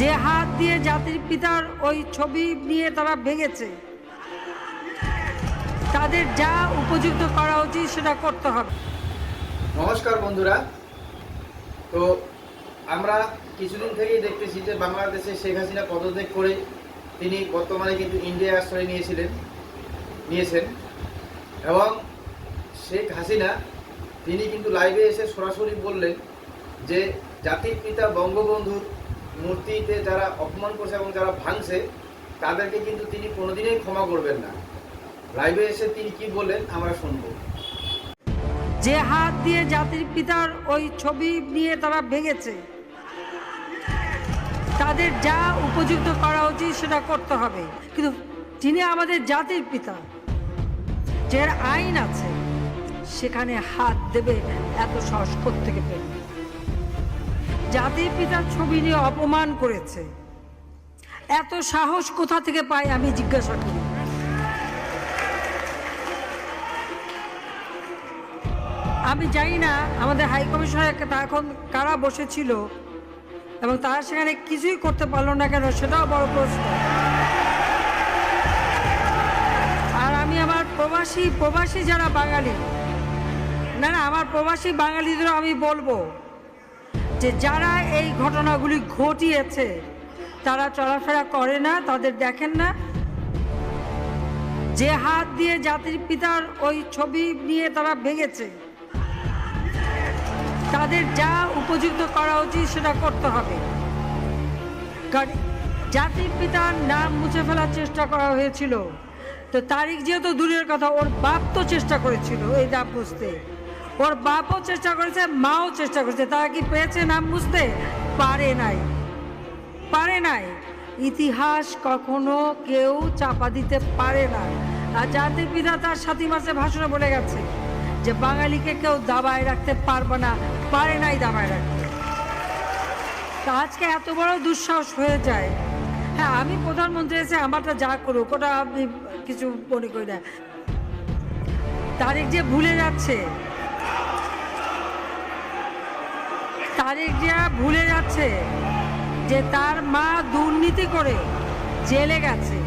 যে হাত দিয়ে জাতির পিতার ওই ছবি নিয়ে তারা ভেঙেছে, তাদের যা উপযুক্ত করা উচিত সেটা করতে হবে। নমস্কার বন্ধুরা। তো আমরা কিছুদিন থেকেই দেখতেছি যে বাংলাদেশে শেখ হাসিনা পদত্যাগ করে তিনি বর্তমানে কিন্তু ইন্ডিয়া আশ্রয় নিয়েছিলেন, নিয়েছেন। এবং শেখ হাসিনা, তিনি কিন্তু লাইভে এসে সরাসরি বললেন যে জাতির পিতা বঙ্গবন্ধুর মূর্তিতে যারা অপমান করছে এবং যারা ভাঙছে, তাদেরকে কিন্তু তিনি কোনোদিনই ক্ষমা করবেন না। লাইভে এসে তিনি কি বললেন, আমরা শুনব। যে হাত দিয়ে জাতির পিতার ওই ছবি নিয়ে তারা ভেঙেছে, তাদের যা উপযুক্ত করা উচিত সেটা করতে হবে। কিন্তু তিনি আমাদের জাতির পিতা যে আইন আছে, সেখানে হাত দেবে এত সাহস থেকে পেল? জাতির পিতার ছবি নিয়ে অপমান করেছে। এত সাহস কোথা থেকে পাই আমি জিজ্ঞাসা করি। আমি জানি না আমাদের হাই কমিশনার এখন কারা বসেছিল এবং তারা সেখানে কিছুই করতে পারল না কেন সেটাও বড় প্রশ্ন। আর আমি আমার প্রবাসী প্রবাসী যারা বাঙালি, না না, আমার প্রবাসী বাঙালিদেরও আমি বলব। যে যারা এই ঘটনাগুলি ঘটিয়েছে, তারা চলাফেরা করে না, তাদের দেখেন না। যে হাত দিয়ে জাতির পিতার ওই ছবি নিয়ে তারা ভেঙেছে, তাদের যা উপযুক্ত করা উচিত সেটা করতে হবে। কারণ জাতির পিতার নাম মুছে ফেলার চেষ্টা করা হয়েছিল। তো তারিখ যেহেতু দূরের কথা, ওর বাপ তো চেষ্টা করেছিল এই নাম বুঝতে ওর বাপও চেষ্টা করেছে, মাও চেষ্টা করেছে, তারা কি পেয়েছে নাম বুঝতে পারে নাই। পারে নাই। ইতিহাস কখনো কেউ চাপা দিতে পারে না। আর জাতির পিতা তার সাথী মাসে ভাষণে বলে গেছে যে, বাঙালিকে কেউ দাবায় রাখতে পারবে না, পারে নাই দাবায় রাখতে। তা আজকে এত বড় দুঃসাহস হয়ে যায়। হ্যাঁ আমি প্রধানমন্ত্রী এসে আমারটা যা করুক, ওটা আমি কিছু মনে করি না। তারেক যে ভুলে যাচ্ছে তারেক জিয়া ভুলে যাচ্ছে যে তার মা দুর্নীতি করে জেলে গেছে।